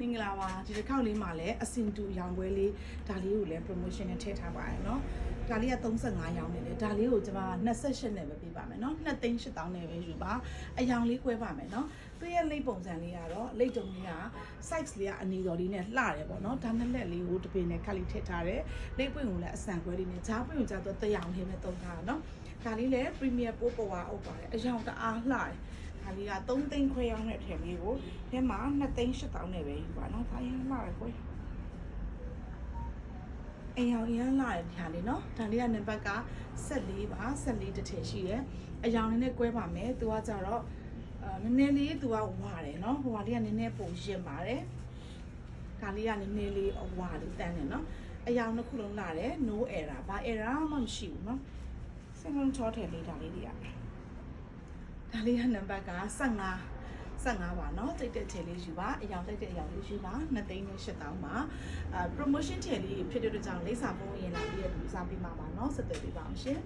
မင်္ဂလာပါဒီတစ်ခေါက်လေးမှာလည်းအစင်တူရောင်ပွဲလေးဒါလေးကိုလည်း promotion နဲ့ထည့်ထားပါတယ်เนาะဒါလေးက35ရောင်နေတယ်ဒါလေးကိုကျွန်မ28နဲ့ပဲပေးပါမယ်เนาะ2သိန်း8000နဲ့ပဲယူပါအယောင်လေးကွဲပါမယ်เนาะသူရဲ့လိပ်ပုံစံလေးကတော့လိပ်တုံလေးက size လေးကအနီတော်လေးနဲ့လှတယ်ပေါ့เนาะဒါနဲ့လက်လေးကိုတစ်ပင်နဲ့ခက်လေးထည့်ထားတယ်လိပ်ပွင့်ကိုလည်းအဆန်ကွဲလေးနဲ့ဂျားပွင့်ကိုကြာတော့တရောင်လေးနဲ့တုံးထားတာเนาะဒါလေးလည်း premier ပိုးပေါ်ဝါအုပ်ပါတယ်အယောင်တအားလှတယ် ဒါလေးက3သိန်းခွဲရောင်းတဲ့ထည်လေးကိုထဲမှာ2သိန်း8000နဲ့ပဲယူပါနော်။ဒါရမ်းလာရယ်ခွဲ။အိမ်အောင်ရမ်းလာတယ်ဒီဟာလေးနော်။ဒါလေးကနံပါတ်က14ပါ14တစ်ထည်ရှိတယ်။အယောင်လေးနဲ့ကွဲပါမယ်။သူကကြတော့အာနည်းနည်းလေးသူကဝါတယ်နော်။ဟိုဟာလေးကနည်းနည်းပုံရင်ပါတယ်။ဒါလေးကနည်းနည်းလေးဝါလေးတန်းတယ်နော်။အယောင်တစ်ခုလုံးလာတယ် no error ဘာ error မှမရှိဘူးနော်။စင်လုံးချောထည်လေးဒါလေးတွေက ဒါလေးကနံပါတ်က15 15ပါเนาะတိတ်တဲ့ထည်လေးယူပါအယောင်တိတ်တဲ့အယောင်လေးယူပါ2သိန်းနဲ့8000ပါအာ promotion ထည်လေးဖြစ်တဲ့အတွက်ကြောင့်လိပ်စာဖုန်းရင်လာပြီးရတူစားပေးမှာပါเนาะဆက်သွယ်ပေးပါအောင်ရှင်